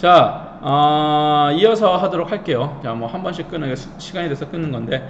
자, 어, 이어서 하도록 할게요. 자, 뭐 한 번씩 끊어 시간이 돼서 끊는 건데.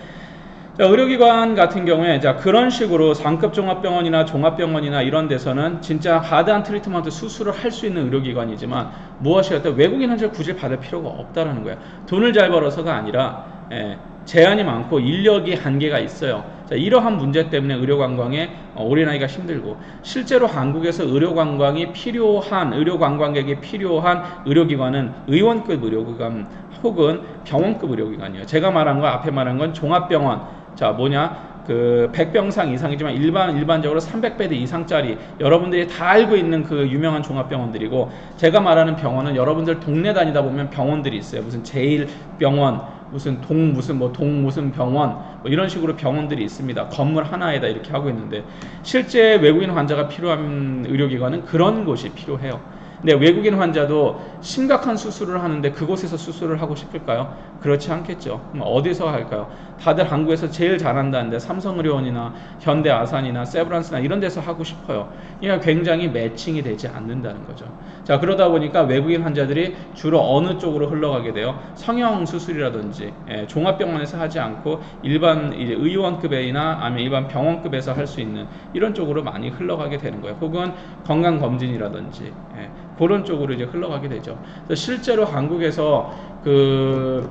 자, 의료기관 같은 경우에 자 그런 식으로 상급 종합병원이나 종합병원이나 이런 데서는 진짜 하드한 트리트먼트 수술을 할 수 있는 의료기관이지만 무엇이 었든 외국인 환자를 굳이 받을 필요가 없다라는 거예요. 돈을 잘 벌어서가 아니라 예, 제한이 많고 인력이 한계가 있어요. 자, 이러한 문제 때문에 의료 관광에 어, 올인하기가 힘들고 실제로 한국에서 의료 관광이 필요한 의료 관광객이 필요한 의료기관은 의원급 의료기관 혹은 병원급 의료기관이에요. 제가 말한 거 앞에 말한 건 종합병원 자, 뭐냐? 그 100병상 이상이지만 일반 일반적으로 300베드 이상짜리 여러분들이 다 알고 있는 그 유명한 종합병원들이고 제가 말하는 병원은 여러분들 동네 다니다 보면 병원들이 있어요. 무슨 제일병원, 무슨 동 무슨 뭐 동 무슨 병원 뭐 이런 식으로 병원들이 있습니다. 건물 하나에다 이렇게 하고 있는데 실제 외국인 환자가 필요한 의료기관은 그런 곳이 필요해요. 근데 외국인 환자도 심각한 수술을 하는데 그곳에서 수술을 하고 싶을까요? 그렇지 않겠죠. 어디서 할까요? 다들 한국에서 제일 잘한다는데 삼성의료원이나 현대아산이나 세브란스나 이런 데서 하고 싶어요. 그러니까 굉장히 매칭이 되지 않는다는 거죠. 자 그러다 보니까 외국인 환자들이 주로 어느 쪽으로 흘러가게 돼요? 성형 수술이라든지 예, 종합병원에서 하지 않고 일반 이제 의원급이나 아니면 일반 병원급에서 할 수 있는 이런 쪽으로 많이 흘러가게 되는 거예요. 혹은 건강 검진이라든지 예, 그런 쪽으로 이제 흘러가게 되죠. 실제로 한국에서 그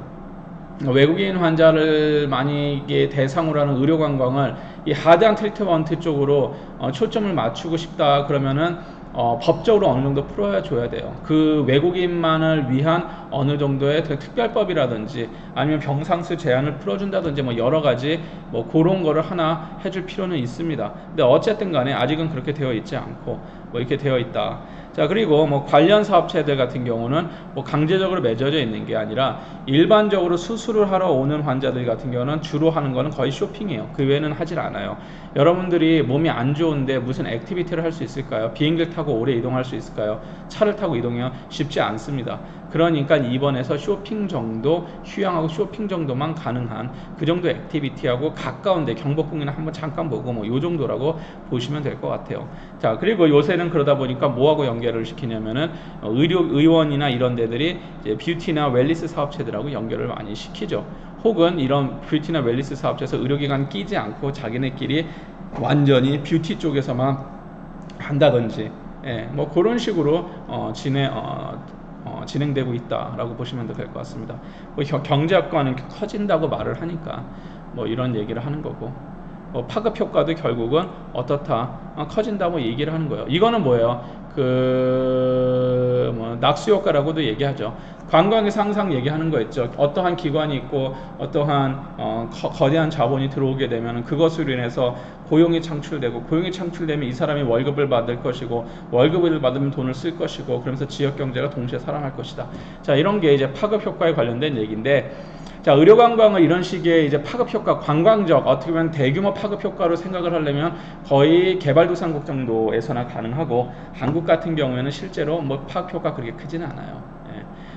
외국인 환자를 많이 대상으로 하는 의료 관광을 이 하드한 트리트먼트 쪽으로 어, 초점을 맞추고 싶다 그러면은 어, 법적으로 어느 정도 풀어줘야 돼요. 그 외국인만을 위한 어느 정도의 특별법이라든지 아니면 병상수 제한을 풀어준다든지 뭐 여러 가지 뭐 그런 거를 하나 해줄 필요는 있습니다. 근데 어쨌든 간에 아직은 그렇게 되어 있지 않고 뭐 이렇게 되어 있다. 자 그리고 뭐 관련 사업체들 같은 경우는 뭐 강제적으로 맺어져 있는 게 아니라 일반적으로 수술을 하러 오는 환자들 같은 경우는 주로 하는 거는 거의 쇼핑이에요. 그 외에는 하질 않아요. 여러분들이 몸이 안 좋은데 무슨 액티비티를 할 수 있을까요? 비행기를 타고 오래 이동할 수 있을까요? 차를 타고 이동해요? 쉽지 않습니다. 그러니까 입원해서 쇼핑 정도, 휴양하고 쇼핑 정도만 가능한 그 정도 액티비티하고 가까운데 경복궁이나 한번 잠깐 보고 뭐 요 정도라고 보시면 될 것 같아요. 자, 그리고 요새는 그러다 보니까 뭐하고 연결을 시키냐면은 어, 의료 의원이나 이런 데들이 뷰티나 웰리스 사업체들하고 연결을 많이 시키죠. 혹은 이런 뷰티나 웰리스 사업체에서 의료기관 끼지 않고 자기네끼리 완전히 뷰티 쪽에서만 한다든지 예, 뭐 그런 식으로 어, 진행 어, 어, 진행되고 있다라고 보시면 될 것 같습니다. 뭐 경제학과는 커진다고 말을 하니까 뭐 이런 얘기를 하는 거고 뭐 파급 효과도 결국은 어떻다 어, 커진다고 얘기를 하는 거예요. 이거는 뭐예요? 그 뭐 낙수 효과라고도 얘기하죠. 관광에서 항상 얘기하는 거 있죠. 어떠한 기관이 있고 어떠한 어, 거, 대한 자본이 들어오게 되면 그것으로 인해서 고용이 창출되고 고용이 창출되면 이 사람이 월급을 받을 것이고 월급을 받으면 돈을 쓸 것이고 그러면서 지역 경제가 동시에 살아날 것이다. 자 이런 게 이제 파급 효과에 관련된 얘기인데 자, 의료 관광을 이런 식의 이제 파급 효과, 관광적, 어떻게 보면 대규모 파급 효과로 생각을 하려면 거의 개발도상국 정도에서나 가능하고 한국 같은 경우에는 실제로 뭐 파급 효과 그렇게 크지는 않아요.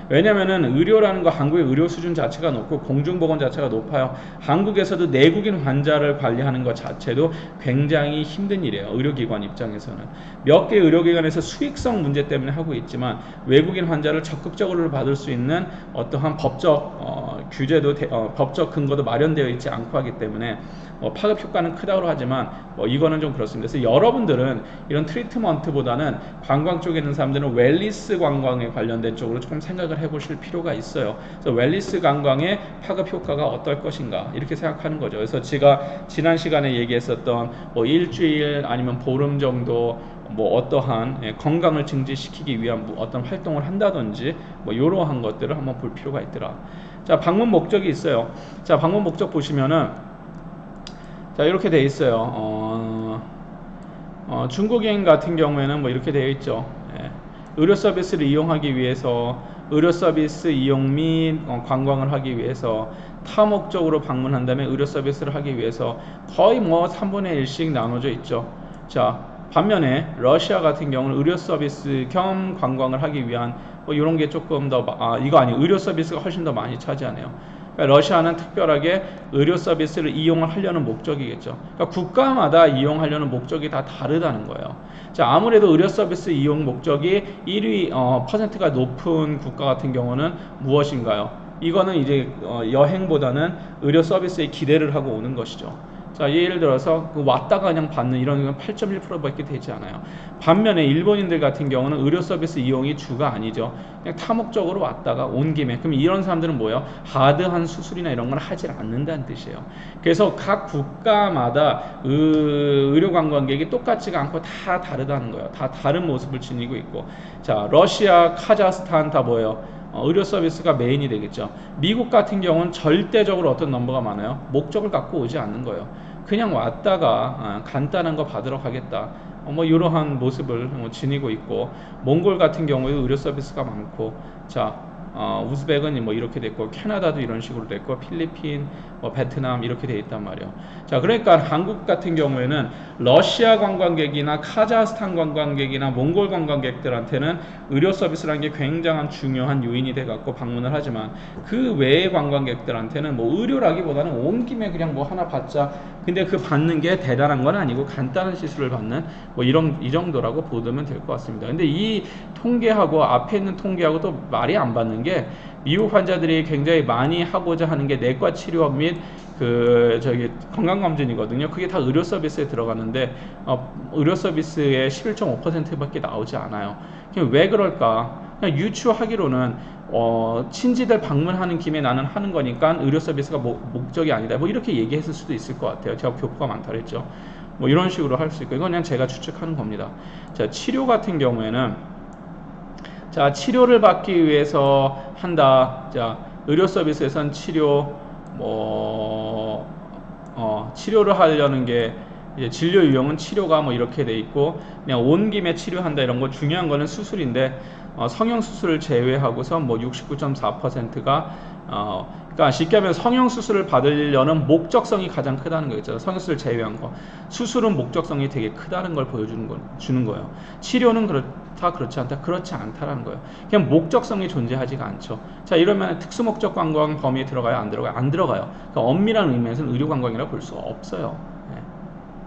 왜냐면은 의료라는 거 한국의 의료 수준 자체가 높고 공중보건 자체가 높아요. 한국에서도 내국인 환자를 관리하는 것 자체도 굉장히 힘든 일이에요. 의료기관 입장에서는 몇 개 의료기관에서 수익성 문제 때문에 하고 있지만 외국인 환자를 적극적으로 받을 수 있는 어떠한 법적 어, 규제도 어, 법적 근거도 마련되어 있지 않고 하기 때문에 뭐 파급 효과는 크다고 하지만 뭐 이거는 좀 그렇습니다. 그래서 여러분들은 이런 트리트먼트보다는 관광 쪽에 있는 사람들은 웰리스 관광에 관련된 쪽으로 조금 생각을 해보실 필요가 있어요. 그래서 웰리스 관광의 파급 효과가 어떨 것인가 이렇게 생각하는 거죠. 그래서 제가 지난 시간에 얘기했었던 뭐 일주일 아니면 보름 정도 뭐 어떠한 예, 건강을 증진시키기 위한 뭐 어떤 활동을 한다든지 뭐 이러한 것들을 한번 볼 필요가 있더라. 자 방문 목적이 있어요. 자 방문 목적 보시면은 자 이렇게 돼 있어요. 어, 어, 중국인 같은 경우에는 뭐 이렇게 되어 있죠. 예. 의료 서비스를 이용하기 위해서 의료 서비스 이용 및 어, 관광을 하기 위해서 타 목적으로 방문한다면 의료 서비스를 하기 위해서 거의 뭐 3분의 1씩 나눠져 있죠. 자 반면에 러시아 같은 경우는 의료 서비스 겸 관광을 하기 위한 뭐 이런 게 조금 더 아, 이거 아니 의료 서비스가 훨씬 더 많이 차지하네요. 그러니까 러시아는 특별하게 의료 서비스를 이용을 하려는 목적이겠죠. 그러니까 국가마다 이용하려는 목적이 다 다르다는 거예요. 자, 아무래도 의료 서비스 이용 목적이 1위 어, 퍼센트가 높은 국가 같은 경우는 무엇인가요? 이거는 이제 어, 여행보다는 의료 서비스에 기대를 하고 오는 것이죠. 자, 예를 들어서 그 왔다가 그냥 받는 이런 건 8.1%밖에 되지 않아요. 반면에 일본인들 같은 경우는 의료 서비스 이용이 주가 아니죠. 그냥 타목적으로 왔다가 온 김에 그럼 이런 사람들은 뭐예요? 하드한 수술이나 이런 걸 하지 않는다는 뜻이에요. 그래서 각 국가마다 의, 의료 관광객이 똑같지가 않고 다 다르다는 거예요. 다 다른 모습을 지니고 있고. 자, 러시아, 카자흐스탄 다 뭐예요? 어, 의료 서비스가 메인이 되겠죠. 미국 같은 경우는 절대적으로 어떤 넘버가 많아요. 목적을 갖고 오지 않는 거예요. 그냥 왔다가 아, 간단한 거 받으러 가겠다. 어, 뭐 이러한 모습을 뭐 지니고 있고 몽골 같은 경우에 의료 서비스가 많고 자 어, 우즈벡은 뭐 이렇게 됐고 캐나다도 이런 식으로 됐고 필리핀, 뭐 베트남 이렇게 돼 있단 말이에요. 자 그러니까 한국 같은 경우에는 러시아 관광객이나 카자흐스탄 관광객이나 몽골 관광객들한테는 의료 서비스라는 게 굉장한 중요한 요인이 돼 갖고 방문을 하지만 그 외의 관광객들한테는 뭐 의료라기보다는 온 김에 그냥 뭐 하나 받자. 근데 그 받는 게 대단한 건 아니고 간단한 시술을 받는 뭐 이런 이 정도라고 보면 될 것 같습니다. 근데 이 통계하고 앞에 있는 통계하고 또 말이 안 받는 게 미국 환자들이 굉장히 많이 하고자 하는 게 내과 치료 및 그 저기 건강 검진이거든요. 그게 다 의료 서비스에 들어가는데 어, 의료 서비스의 11.5%밖에 나오지 않아요. 그냥 왜 그럴까? 그냥 유추하기로는 어, 친지들 방문하는 김에 나는 하는 거니까 의료 서비스가 mo, 목적이 아니다. 뭐 이렇게 얘기했을 수도 있을 것 같아요. 제가 교포가 많다 그랬죠. 뭐 이런 식으로 할 수 있고 이건 그냥 제가 추측하는 겁니다. 자 치료 같은 경우에는 자, 치료를 받기 위해서 한다. 자, 의료 서비스에선 치료, 뭐, 어, 치료를 하려는 게 진료 유형은 치료가 뭐 이렇게 돼 있고 그냥 온 김에 치료한다 이런 거 중요한 거는 수술인데 어, 성형 수술을 제외하고서 뭐 69.4%가 어, 그러니까 쉽게 하면 성형 수술을 받으려는 목적성이 가장 크다는 거겠죠. 성형 수술 제외한 거. 수술은 목적성이 되게 크다는 걸 보여주는 거, 주는 거예요. 치료는 그렇 다, 그렇지 않다, 그렇지 않다라는 거예요. 그냥 목적성이 존재하지가 않죠. 자, 이러면 특수 목적 관광 범위에 들어가요, 안 들어가요? 안 들어가요. 그러니까 엄밀한 의미에서는 의료 관광이라고 볼 수가 없어요.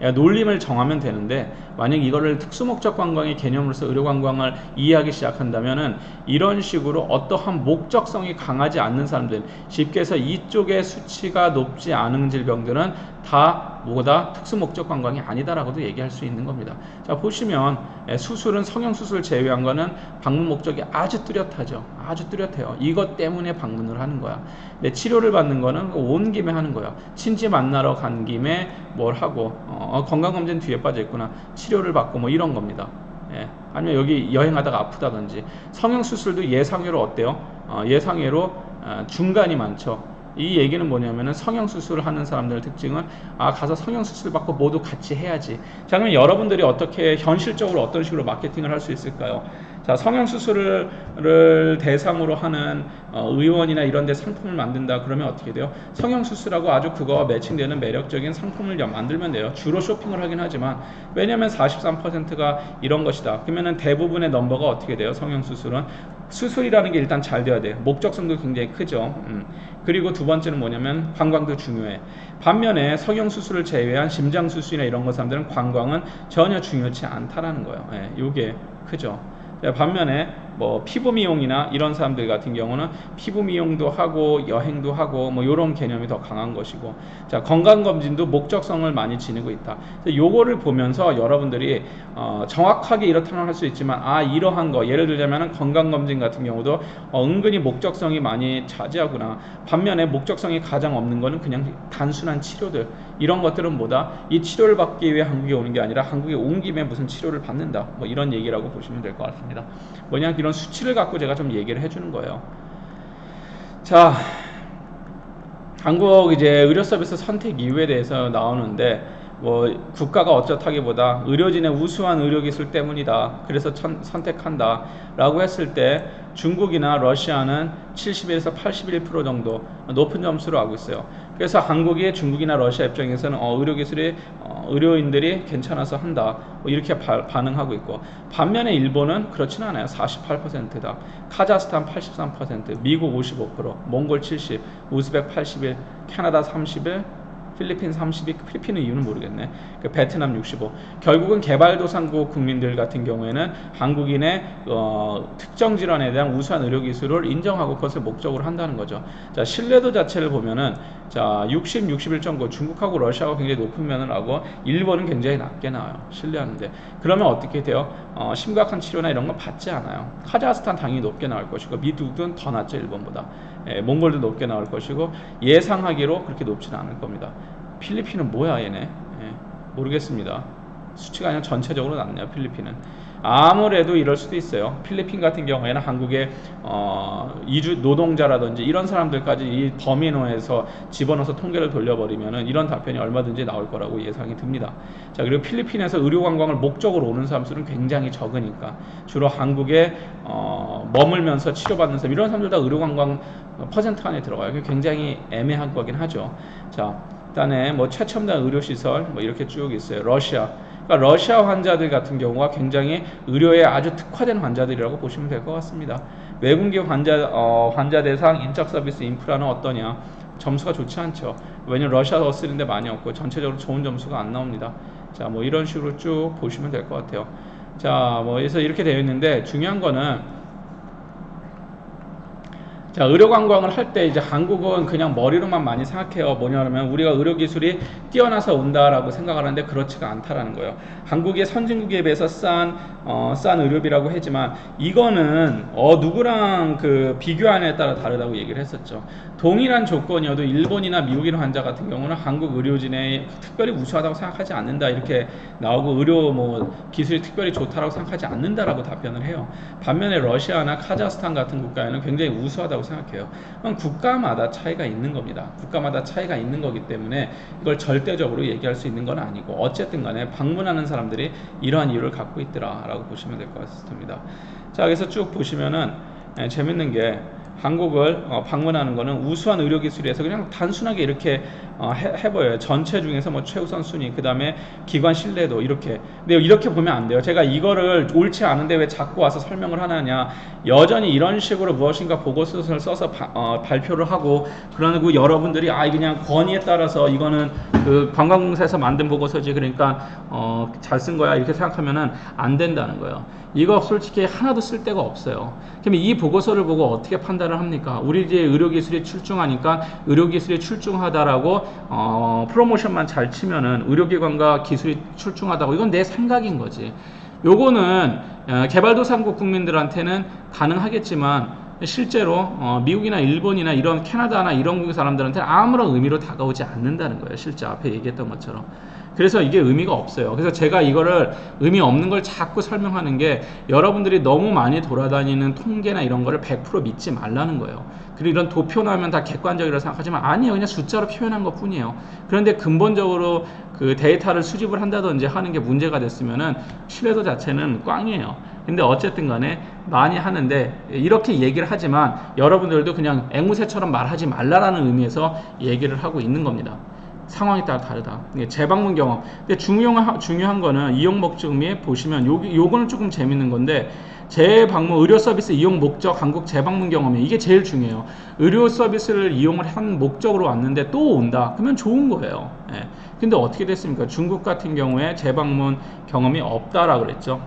예. 논림을 정하면 되는데 만약 이거를 특수목적 관광의 개념으로서 의료 관광을 이해하기 시작한다면은 이런 식으로 어떠한 목적성이 강하지 않는 사람들 쉽게 해서 이쪽의 수치가 높지 않은 질병들은 다 뭐다 특수 목적 관광이 아니다라고도 얘기할 수 있는 겁니다. 자 보시면 예, 수술은 성형 수술 제외한 거는 방문 목적이 아주 뚜렷하죠. 아주 뚜렷해요. 이것 때문에 방문을 하는 거야. 근데 치료를 받는 거는 온 김에 하는 거야. 친지 만나러 간 김에 뭘 하고 어, 건강검진 뒤에 빠져 있구나. 치료를 받고 뭐 이런 겁니다. 예. 아니면 여기 여행하다가 아프다든지 성형 수술도 예상외로 어때요? 어, 예상외로 어, 중간이 많죠. 이 얘기는 뭐냐면은 성형 수술을 하는 사람들의 특징은 아 가서 성형 수술 받고 모두 같이 해야지. 자 그러면 여러분들이 어떻게 현실적으로 어떤 식으로 마케팅을 할 수 있을까요? 자 성형 수술을 대상으로 하는 어, 의원이나 이런 데 상품을 만든다 그러면 어떻게 돼요? 성형 수술하고 아주 그거와 매칭되는 매력적인 상품을 만들면 돼요. 주로 쇼핑을 하긴 하지만 왜냐면 43%가 이런 것이다. 그러면은 대부분의 넘버가 어떻게 돼요? 성형 수술은 수술이라는 게 일단 잘 돼야 돼요. 목적성도 굉장히 크죠. 음. 그리고 두 번째는 뭐냐면 관광도 중요해. 반면에 성형 수술을 제외한 심장 수술이나 이런 거 사람들은 관광은 전혀 중요치 않다라는 거예요. 예, 이게 크죠. 반면에 뭐 피부 미용이나 이런 사람들 같은 경우는 피부 미용도 하고 여행도 하고 뭐 이런 개념이 더 강한 것이고 자 건강 검진도 목적성을 많이 지니고 있다. 요거를 보면서 여러분들이 어 정확하게 이렇다는 할수 있지만 아 이러한 거 예를 들자면은 건강 검진 같은 경우도 어 은근히 목적성이 많이 차지하구나. 반면에 목적성이 가장 없는 거는 그냥 단순한 치료들 이런 것들은 뭐다 이 치료를 받기 위해 한국에 오는 게 아니라 한국에 온 김에 무슨 치료를 받는다. 뭐 이런 얘기라고 보시면 될 것 같습니다. 뭐냐 이런 수치를 갖고 제가 좀 얘기를 해주는 거예요. 자, 한국 이제 의료 서비스 선택 이유에 대해서 나오는데 뭐 국가가 어쩌다기보다 의료진의 우수한 의료 기술 때문이다. 그래서 천, 선택한다 라고 했을 때 중국이나 러시아는 71에서 81% 정도 높은 점수를 하고 있어요. 그래서 한국이 중국이나 러시아 입장에서는 어, 의료 기술이 어, 의료인들이 괜찮아서 한다 뭐 이렇게 바, 반응하고 있고 반면에 일본은 그렇지는 않아요 48%다 카자흐스탄 83% 미국 55% 몽골 70 우즈벡 81 캐나다 31 필리핀 32, 필리핀의 이유는 모르겠네. 그 베트남 65. 결국은 개발도상국 국민들 같은 경우에는 한국인의 어, 특정 질환에 대한 우수한 의료 기술을 인정하고 그것을 목적으로 한다는 거죠. 자, 신뢰도 자체를 보면은 자, 60, 61.9 중국하고 러시아가 굉장히 높은 면을 하고 일본은 굉장히 낮게 나와요. 신뢰하는데. 그러면 어떻게 돼요? 어, 심각한 치료나 이런 건 받지 않아요. 카자흐스탄 당연히 높게 나올 것이고 미국은 더 낮죠, 일본보다. 예, 몽골도 높게 나올 것이고 예상하기로 그렇게 높지는 않을 겁니다. 필리핀은 뭐야 얘네? 예, 모르겠습니다. 수치가 그냥 전체적으로 낮네요. 필리핀은. 아무래도 이럴 수도 있어요. 필리핀 같은 경우에는 한국의 어, 이주 노동자라든지 이런 사람들까지 이 범위노에서 집어넣어서 통계를 돌려버리면은 이런 답변이 얼마든지 나올 거라고 예상이 듭니다. 자 그리고 필리핀에서 의료 관광을 목적으로 오는 사람 수는 굉장히 적으니까 주로 한국에 어, 머물면서 치료받는 사람 이런 사람들 다 의료 관광 퍼센트 안에 들어가요. 굉장히 애매한 거긴 하죠. 자 일단에 뭐 최첨단 의료 시설 뭐 이렇게 쭉 있어요. 러시아 그러니까 러시아 환자들 같은 경우가 굉장히 의료에 아주 특화된 환자들이라고 보시면 될 것 같습니다. 외국계 환자 어, 환자 대상 인적 서비스 인프라는 어떠냐? 점수가 좋지 않죠. 왜냐면 러시아가 쓰는데 많이 없고 전체적으로 좋은 점수가 안 나옵니다. 자, 뭐 이런 식으로 쭉 보시면 될 것 같아요. 자, 뭐 그래서 이렇게 되어 있는데 중요한 거는 자, 의료 관광을 할 때 이제 한국은 그냥 머리로만 많이 생각해요. 뭐냐면 우리가 의료 기술이 뛰어나서 온다라고 생각을 하는데 그렇지가 않다라는 거예요. 한국의 선진국에 비해서 싼, 어, 싼 의료비라고 하지만 이거는 어, 누구랑 그 비교하냐에 따라 다르다고 얘기를 했었죠. 동일한 조건이어도 일본이나 미국인 환자 같은 경우는 한국 의료진의 특별히 우수하다고 생각하지 않는다 이렇게 나오고 의료 뭐 기술이 특별히 좋다라고 생각하지 않는다라고 답변을 해요. 반면에 러시아나 카자흐스탄 같은 국가에는 굉장히 우수하다고 생각해요. 그럼 국가마다 차이가 있는 겁니다. 국가마다 차이가 있는 거기 때문에 이걸 절대적으로 얘기할 수 있는 건 아니고 어쨌든 간에 방문하는 사람들이 이러한 이유를 갖고 있더라라고 보시면 될 것 같습니다. 자, 그래서 쭉 보시면은 예, 재밌는 게 한국을 어, 방문하는 거는 우수한 의료 기술에서 그냥 단순하게 이렇게 어, 해, 보여요 전체 중에서 뭐 최우선 순위, 그 다음에 기관 신뢰도 이렇게. 근데 이렇게 보면 안 돼요. 제가 이거를 옳지 않은데 왜 자꾸 와서 설명을 하느냐. 여전히 이런 식으로 무엇인가 보고서를 써서 바, 어, 발표를 하고 그러고 여러분들이 아 그냥 권위에 따라서 이거는 그 관광공사에서 만든 보고서지 그러니까 어, 잘 쓴 거야 이렇게 생각하면은 안 된다는 거예요. 이거 솔직히 하나도 쓸 데가 없어요. 그럼 이 보고서를 보고 어떻게 판단을 합니까? 우리 이제 의료기술이 출중하니까 의료기술이 출중하다라고 어, 프로모션만 잘 치면은 의료기관과 기술이 출중하다고 이건 내 생각인 거지. 요거는 어, 개발도상국 국민들한테는 가능하겠지만 실제로 어, 미국이나 일본이나 이런 캐나다나 이런 국의 사람들한테는 아무런 의미로 다가오지 않는다는 거예요. 실제 앞에 얘기했던 것처럼. 그래서 이게 의미가 없어요. 그래서 제가 이거를 의미 없는 걸 자꾸 설명하는 게 여러분들이 너무 많이 돌아다니는 통계나 이런 거를 100% 믿지 말라는 거예요. 그리고 이런 도표 나오면 다 객관적이라고 생각하지만 아니에요. 그냥 숫자로 표현한 것 뿐이에요. 그런데 근본적으로 그 데이터를 수집을 한다든지 하는 게 문제가 됐으면은 신뢰도 자체는 꽝이에요. 근데 어쨌든 간에 많이 하는데 이렇게 얘기를 하지만 여러분들도 그냥 앵무새처럼 말하지 말라라는 의미에서 얘기를 하고 있는 겁니다. 상황에 따라 다르다. 재방문 경험. 근데 중요한, 중요한 거는 이용 목적에 보시면 요, 요거는 조금 재밌는 건데 재방문 의료 서비스 이용 목적 한국 재방문 경험이 이게 제일 중요해요. 의료 서비스를 이용을 한 목적으로 왔는데 또 온다. 그러면 좋은 거예요. 예. 근데 어떻게 됐습니까? 중국 같은 경우에 재방문 경험이 없다라 그랬죠.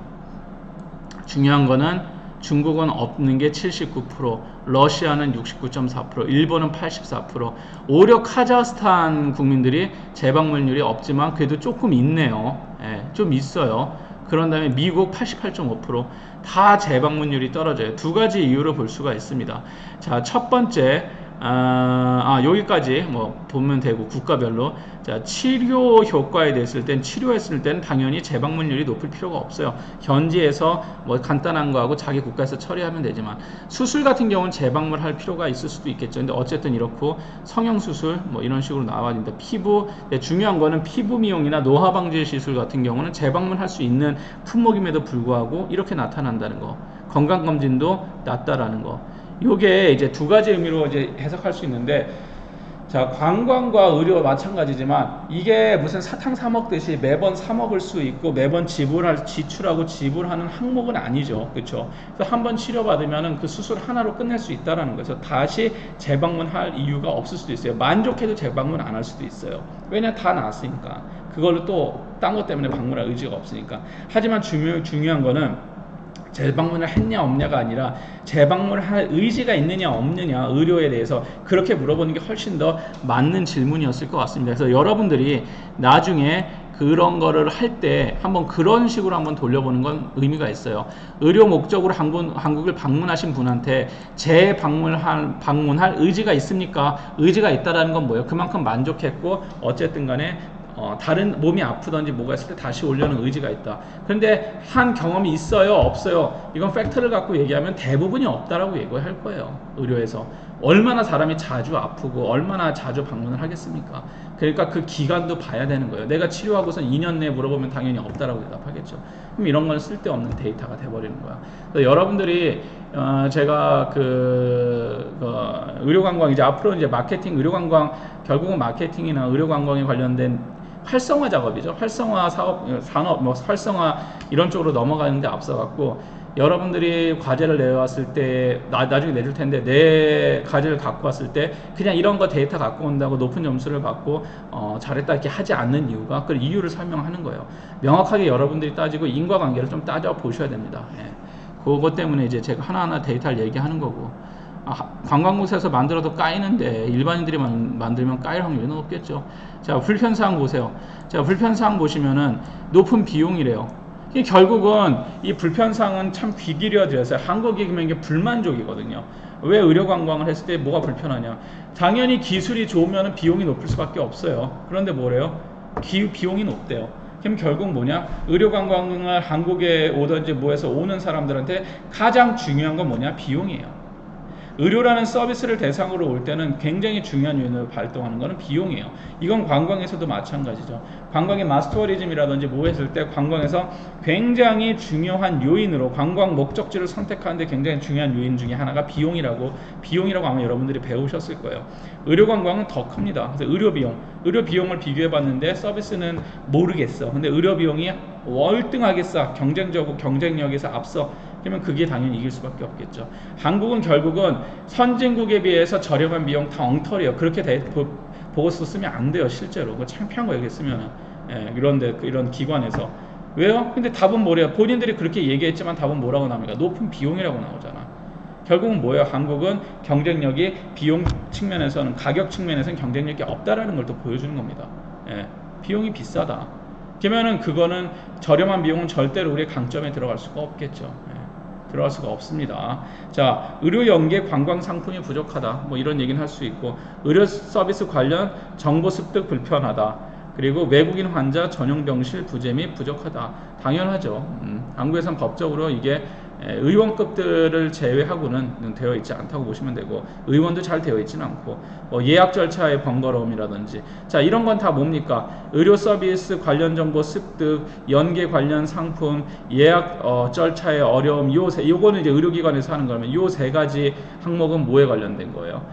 중요한 거는 중국은 없는 게 79%, 러시아는 69.4%, 일본은 84%, 오히려 카자흐스탄 국민들이 재방문율이 없지만 그래도 조금 있네요. 예, 좀 있어요. 그런 다음에 미국 88.5%다 재방문율이 떨어져요. 두 가지 이유로 볼 수가 있습니다. 자, 첫 번째 아, 아, 여기까지 뭐 보면 되고 국가별로. 자 치료 효과에 대했을 땐 치료했을 때는 당연히 재방문율이 높을 필요가 없어요. 현지에서 뭐 간단한 거하고 자기 국가에서 처리하면 되지만 수술 같은 경우는 재방문할 필요가 있을 수도 있겠죠. 근데 어쨌든 이렇고 성형 수술 뭐 이런 식으로 나와 있는데 피부 네, 중요한 거는 피부 미용이나 노화 방지 시술 같은 경우는 재방문할 수 있는 품목임에도 불구하고 이렇게 나타난다는 거. 건강 검진도 낮다라는 거 요게 이제 두 가지 의미로 이제 해석할 수 있는데 자, 관광과 의료 마찬가지지만 이게 무슨 사탕 사 먹듯이 매번 사 먹을 수 있고 매번 지불할 지출하고 지불하는 항목은 아니죠. 그렇죠? 그래서 한 번 치료 받으면은 그 수술 하나로 끝낼 수 있다라는 거죠. 다시 재방문할 이유가 없을 수도 있어요. 만족해도 재방문 안 할 수도 있어요. 왜냐 다 나았으니까. 그걸로 또 딴 것 때문에 방문할 의지가 없으니까. 하지만 중요, 중요한 거는 재방문을 했냐 없냐가 아니라 재방문을 할 의지가 있느냐 없느냐 의료에 대해서 그렇게 물어보는 게 훨씬 더 맞는 질문이었을 것 같습니다. 그래서 여러분들이 나중에 그런 거를 할 때 한번 그런 식으로 한번 돌려보는 건 의미가 있어요. 의료 목적으로 한국, 한국을 방문하신 분한테 재방문할 방문할 의지가 있습니까? 의지가 있다라는 건 뭐예요? 그만큼 만족했고 어쨌든 간에 어, 다른 몸이 아프던지 뭐가 있을 때 다시 오려는 의지가 있다. 그런데 한 경험이 있어요, 없어요. 이건 팩트를 갖고 얘기하면 대부분이 없다라고 얘기할 거예요. 의료에서 얼마나 사람이 자주 아프고 얼마나 자주 방문을 하겠습니까? 그러니까 그 기간도 봐야 되는 거예요. 내가 치료하고선 2년 내에 물어보면 당연히 없다라고 대답하겠죠. 그럼 이런 건 쓸데없는 데이터가 돼버리는 거야. 그래서 여러분들이 어, 제가 그, 그 의료관광 이제 앞으로 이제 마케팅 의료관광 결국은 마케팅이나 의료관광에 관련된 활성화 작업이죠. 활성화 사업, 산업, 뭐 활성화 이런 쪽으로 넘어가는데 앞서 갖고 여러분들이 과제를 내왔을 때 나, 나중에 내줄 텐데 내 과제를 갖고 왔을 때 그냥 이런 거 데이터 갖고 온다고 높은 점수를 받고 어, 잘했다 이렇게 하지 않는 이유가 그 이유를 설명하는 거예요. 명확하게 여러분들이 따지고 인과관계를 좀 따져 보셔야 됩니다. 예. 그것 때문에 이제 제가 하나하나 데이터를 얘기하는 거고 아, 관광곳에서 만들어도 까이는데 일반인들이 만, 만들면 까일 확률이 높겠죠. 자 불편사항 보세요. 자 불편사항 보시면은 높은 비용이래요. 결국은 이 불편사항은 참 귀기려 드렸어요. 한국이 그러면 이게 불만족이거든요. 왜 의료 관광을 했을 때 뭐가 불편하냐? 당연히 기술이 좋으면 비용이 높을 수밖에 없어요. 그런데 뭐래요? 기, 비용이 높대요. 그럼 결국 뭐냐? 의료 관광을 한국에 오든지 뭐해서 오는 사람들한테 가장 중요한 건 뭐냐? 비용이에요. 의료라는 서비스를 대상으로 올 때는 굉장히 중요한 요인을 발동하는 것은 비용이에요. 이건 관광에서도 마찬가지죠. 관광의 마스터리즘이라든지 뭐 했을 때 관광에서 굉장히 중요한 요인으로 관광 목적지를 선택하는데 굉장히 중요한 요인 중에 하나가 비용이라고 비용이라고 아마 여러분들이 배우셨을 거예요. 의료 관광은 더 큽니다. 그래서 의료 비용, 의료 비용을 비교해 봤는데 서비스는 모르겠어. 근데 의료 비용이 월등하게 싸. 경쟁적으로 경쟁력에서 앞서 그러면 그게 당연히 이길 수밖에 없겠죠. 한국은 결국은 선진국에 비해서 저렴한 비용 다 엉터리예요. 그렇게 대, 보, 보고서 쓰면 안 돼요, 실제로. 그 창피한 거 여기 쓰면은. 예, 이런데, 이런 기관에서. 왜요? 근데 답은 뭐래요? 본인들이 그렇게 얘기했지만 답은 뭐라고 나옵니까? 높은 비용이라고 나오잖아. 결국은 뭐예요? 한국은 경쟁력이 비용 측면에서는 가격 측면에서는 경쟁력이 없다라는 걸 또 보여주는 겁니다. 예, 비용이 비싸다. 그러면은 그거는 저렴한 비용은 절대로 우리의 강점에 들어갈 수가 없겠죠. 예. 들어갈 수가 없습니다. 자, 의료 연계 관광 상품이 부족하다. 뭐 이런 얘기는 할 수 있고 의료 서비스 관련 정보 습득 불편하다. 그리고 외국인 환자 전용 병실 부재 및 부족하다. 당연하죠. 음, 한국에선 법적으로 이게 예, 의원급들을 제외하고는 되어 있지 않다고 보시면 되고 의원도 잘 되어 있지는 않고 뭐 예약 절차의 번거로움이라든지 자 이런 건 다 뭡니까? 의료 서비스 관련 정보 습득 연계 관련 상품 예약 어, 절차의 어려움 요세 요거는 이제 의료기관에서 하는 거면 요 세 가지 항목은 뭐에 관련된 거예요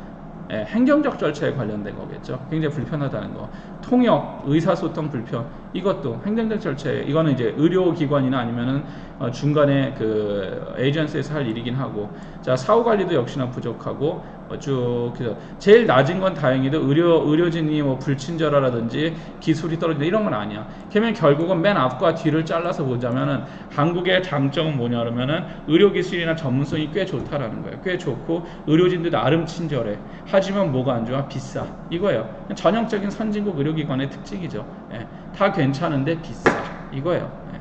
예, 행정적 절차에 관련된 거겠죠. 굉장히 불편하다는 거. 통역, 의사소통 불편, 이것도 행정적 절차에, 이거는 이제 의료기관이나 아니면은 어, 중간에 그 에이전시에서 할 일이긴 하고, 자, 사후 관리도 역시나 부족하고, 어, 쭉, 그래서 제일 낮은 건 다행히도 의료, 의료진이 뭐 불친절하라든지 기술이 떨어진다 이런 건 아니야. 그러면 결국은 맨 앞과 뒤를 잘라서 보자면은 한국의 장점은 뭐냐 그러면은 의료 기술이나 전문성이 꽤 좋다라는 거예요. 꽤 좋고, 의료진도 나름 친절해. 하지만 뭐가 안 좋아? 비싸. 이거예요. 전형적인 선진국 의료기관의 특징이죠. 예, 다 괜찮은데 비싸. 이거예요. 예.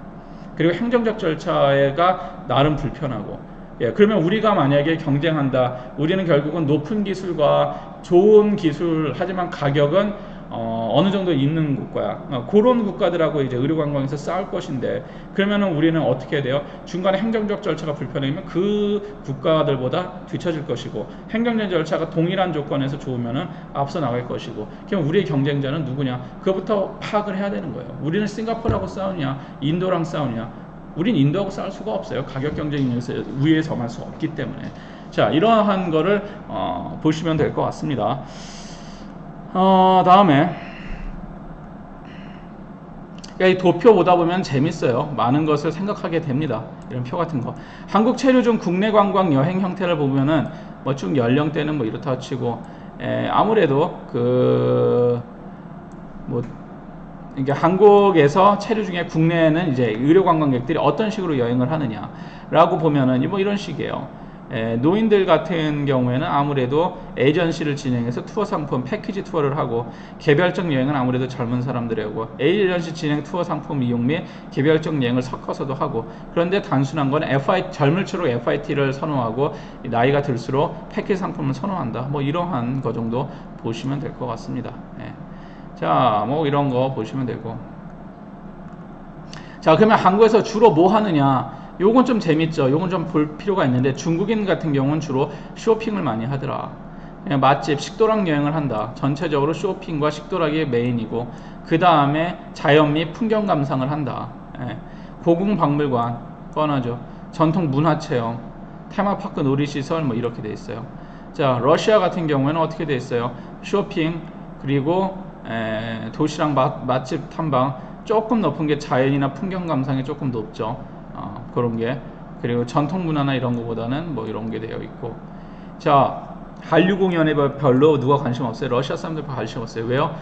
그리고 행정적 절차가 나름 불편하고 예, 그러면 우리가 만약에 경쟁한다. 우리는 결국은 높은 기술과 좋은 기술 하지만 가격은 어, 어느 정도 있는 국가야. 어, 그런 국가들하고 이제 의료 관광에서 싸울 것인데 그러면은 우리는 어떻게 돼요? 중간에 행정적 절차가 불편하면 그 국가들보다 뒤처질 것이고 행정적 절차가 동일한 조건에서 좋으면은 앞서 나갈 것이고 그럼 우리의 경쟁자는 누구냐? 그것부터 파악을 해야 되는 거예요. 우리는 싱가포르하고 싸우냐? 인도랑 싸우냐? 우린 인도하고 싸울 수가 없어요. 가격 경쟁에서 위에 점할 수 없기 때문에. 자, 이러한 거를 어, 보시면 될 것 같습니다. 어, 다음에 야, 이 도표 보다 보면 재밌어요. 많은 것을 생각하게 됩니다. 이런 표 같은 거. 한국 체류 중 국내 관광 여행 형태를 보면은 뭐 쭉 연령대는 뭐 이렇다 치고 에, 아무래도 그뭐 이게 한국에서 체류 중에 국내에는 이제 의료 관광객들이 어떤 식으로 여행을 하느냐라고 보면은 뭐 이런 식이에요. 에, 노인들 같은 경우에는 아무래도 에이전시를 진행해서 투어 상품 패키지 투어를 하고 개별적 여행은 아무래도 젊은 사람들이 하고 에이전시 진행 투어 상품 이용 및 개별적 여행을 섞어서도 하고 그런데 단순한 건 FI 젊을수록 FIT를 선호하고 나이가 들수록 패키지 상품을 선호한다 뭐 이러한 거 정도 보시면 될 것 같습니다 예. 자 뭐 이런 거 보시면 되고. 자 그러면 한국에서 주로 뭐 하느냐? 요건 좀 재밌죠. 요건 좀 볼 필요가 있는데 중국인 같은 경우는 주로 쇼핑을 많이 하더라. 맛집 식도락 여행을 한다. 전체적으로 쇼핑과 식도락이 메인이고 그 다음에 자연 및 풍경 감상을 한다. 예. 고궁 박물관 뻔하죠. 전통 문화 체험 테마파크 놀이시설 뭐 이렇게 돼 있어요. 자 러시아 같은 경우에는 어떻게 돼 있어요? 쇼핑 그리고 에, 도시락 맛, 맛집 탐방 조금 높은 게 자연이나 풍경 감상이 조금 높죠. 어, 그런 게 그리고 전통 문화나 이런 거보다는 뭐 이런 게 되어 있고 자 한류 공연에 별로 누가 관심 없어요. 러시아 사람들 관심 없어요. 왜요?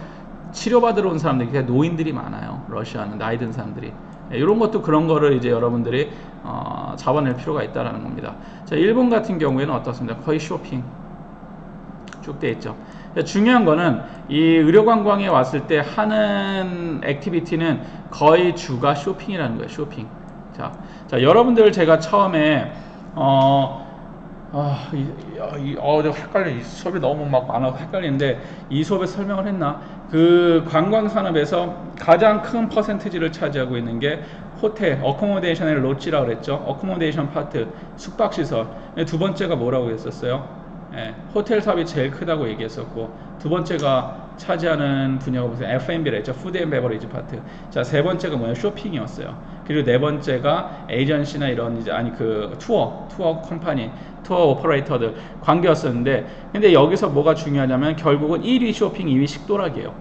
치료받으러 온 사람들이 그냥 노인들이 많아요. 러시아는 나이 든 사람들이 예, 이런 것도 그런 거를 이제 여러분들이 어, 잡아낼 필요가 있다라는 겁니다. 자 일본 같은 경우에는 어떻습니까? 거의 쇼핑 쭉 돼 있죠. 중요한 거는 이 의료 관광에 왔을 때 하는 액티비티는 거의 주가 쇼핑이라는 거예요. 쇼핑. 자, 자 여러분들 제가 처음에 어, 아, 이, 이, 어, 헷갈려. 이 수업이 너무 막 많아서 헷갈리는데 이 수업에 설명을 했나? 그 관광 산업에서 가장 큰 퍼센티지를 차지하고 있는 게 호텔, 어코모데이션의 로치라고 그랬죠. 어코모데이션 파트, 숙박 시설. 두 번째가 뭐라고 했었어요? 예, 호텔 사업이 제일 크다고 얘기했었고 두 번째가 차지하는 분야가 무슨 F&B라 했죠. 푸드 앤 베버리지 파트. 자, 세 번째가 뭐냐? 쇼핑이었어요. 그리고 네 번째가 에이전시나 이런 이제 아니 그 투어, 투어 컴퍼니, 투어 오퍼레이터들 관계였었는데 근데 여기서 뭐가 중요하냐면 결국은 1위 쇼핑, 2위 식도락이에요.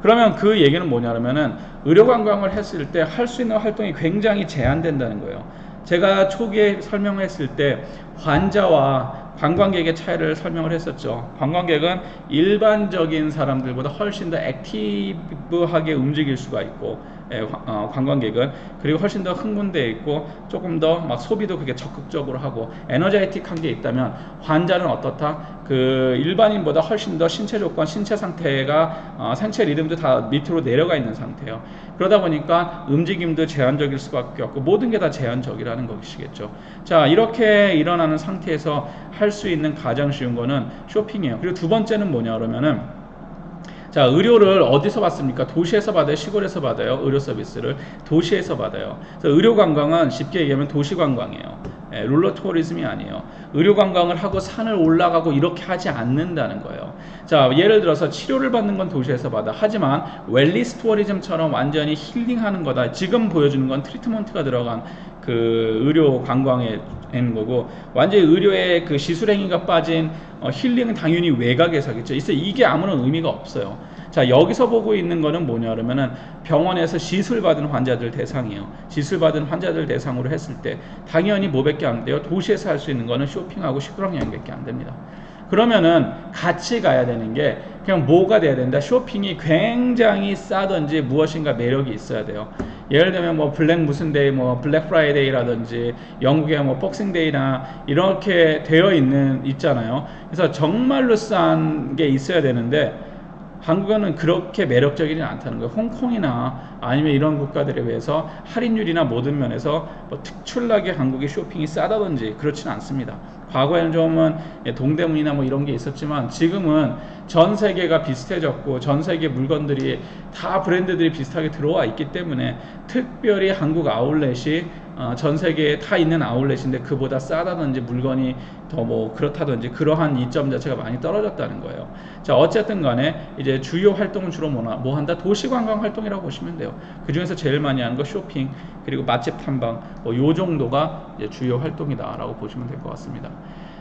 그러면 그 얘기는 뭐냐면은 의료 관광을 했을 때 할 수 있는 활동이 굉장히 제한된다는 거예요. 제가 초기에 설명했을 때 환자와 관광객의 차이를 설명을 했었죠. 관광객은 일반적인 사람들보다 훨씬 더 액티브하게 움직일 수가 있고 관광객은 그리고 훨씬 더 흥분되어 있고 조금 더 막 소비도 그게 적극적으로 하고 에너제틱한 게 있다면 환자는 어떻다? 그 일반인보다 훨씬 더 신체 조건, 신체 상태가 어, 생체 리듬도 다 밑으로 내려가 있는 상태예요. 그러다 보니까 움직임도 제한적일 수밖에 없고 모든 게 다 제한적이라는 것이겠죠. 자 이렇게 일어나는 상태에서 할 수 있는 가장 쉬운 거는 쇼핑이에요. 그리고 두 번째는 뭐냐 그러면은 자, 의료를 어디서 받습니까? 도시에서 받아요? 시골에서 받아요? 의료 서비스를 도시에서 받아요. 그래서 의료 관광은 쉽게 얘기하면 도시 관광이에요. 예, 룰러 투어리즘이 아니에요. 의료 관광을 하고 산을 올라가고 이렇게 하지 않는다는 거예요. 자, 예를 들어서 치료를 받는 건 도시에서 받아. 하지만 웰리스 투어리즘처럼 완전히 힐링하는 거다. 지금 보여주는 건 트리트먼트가 들어간 그 의료 관광에 있는 거고 완전히 의료의 그 시술행위가 빠진 어, 힐링은 당연히 외곽에서겠죠. 있어 이게 아무런 의미가 없어요. 자 여기서 보고 있는 거는 뭐냐 그러면은 병원에서 시술 받은 환자들 대상이에요. 시술 받은 환자들 대상으로 했을 때 당연히 뭐밖에 안 돼요. 도시에서 할 수 있는 거는 쇼핑하고 시끄러운 여행밖에 안 됩니다. 그러면은 같이 가야 되는 게 그냥 뭐가 돼야 된다. 쇼핑이 굉장히 싸든지 무엇인가 매력이 있어야 돼요. 예를 들면 뭐 블랙 무슨 데이, 뭐 블랙 프라이데이라든지 영국의 뭐 복싱 데이나 이렇게 되어 있는 있잖아요. 그래서 정말로 싼 게 있어야 되는데 한국은 그렇게 매력적이지 않다는 거예요. 홍콩이나 아니면 이런 국가들에 비해서 할인율이나 모든 면에서 뭐 특출나게 한국의 쇼핑이 싸다든지 그렇지는 않습니다. 과거에는 좀은 동대문이나 뭐 이런 게 있었지만 지금은 전 세계가 비슷해졌고 전 세계 물건들이 다 브랜드들이 비슷하게 들어와 있기 때문에 특별히 한국 아울렛이 어, 전 세계에 다 있는 아울렛인데 그보다 싸다든지 물건이 더 뭐 그렇다든지 그러한 이점 자체가 많이 떨어졌다는 거예요. 자 어쨌든 간에 이제 주요 활동은 주로 뭐나 뭐 한다 도시관광 활동이라고 보시면 돼요. 그 중에서 제일 많이 하는 거 쇼핑 그리고 맛집 탐방 뭐 요 정도가 이제 주요 활동이다라고 보시면 될 것 같습니다. 자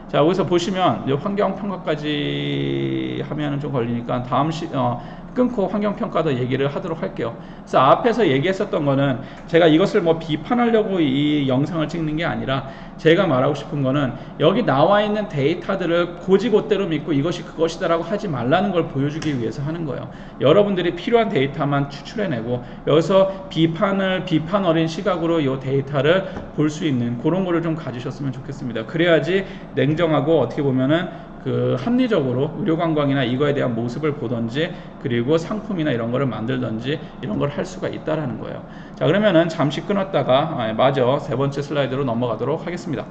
자, 여기서 보시면 이 환경 평가까지 하면은 좀 걸리니까 다음 시, 어, 끊고 환경 평가도 얘기를 하도록 할게요. 그래서 앞에서 얘기했었던 거는 제가 이것을 뭐 비판하려고 이 영상을 찍는 게 아니라 제가 말하고 싶은 거는 여기 나와 있는 데이터들을 고지고대로 믿고 이것이 그것이다라고 하지 말라는 걸 보여주기 위해서 하는 거예요. 여러분들이 필요한 데이터만 추출해내고 여기서 비판을 비판 어린 시각으로 이 데이터를 볼 수 있는 그런 거를 좀 가지셨으면 좋겠습니다. 그래야지 냉정하고 어떻게 보면은 그 합리적으로 의료 관광이나 이거에 대한 모습을 보던지 그리고 상품이나 이런 거를 만들던지 이런 걸 할 수가 있다라는 거예요. 자 그러면은 잠시 끊었다가 아, 마저 세 번째 슬라이드로 넘어가도록 하겠습니다.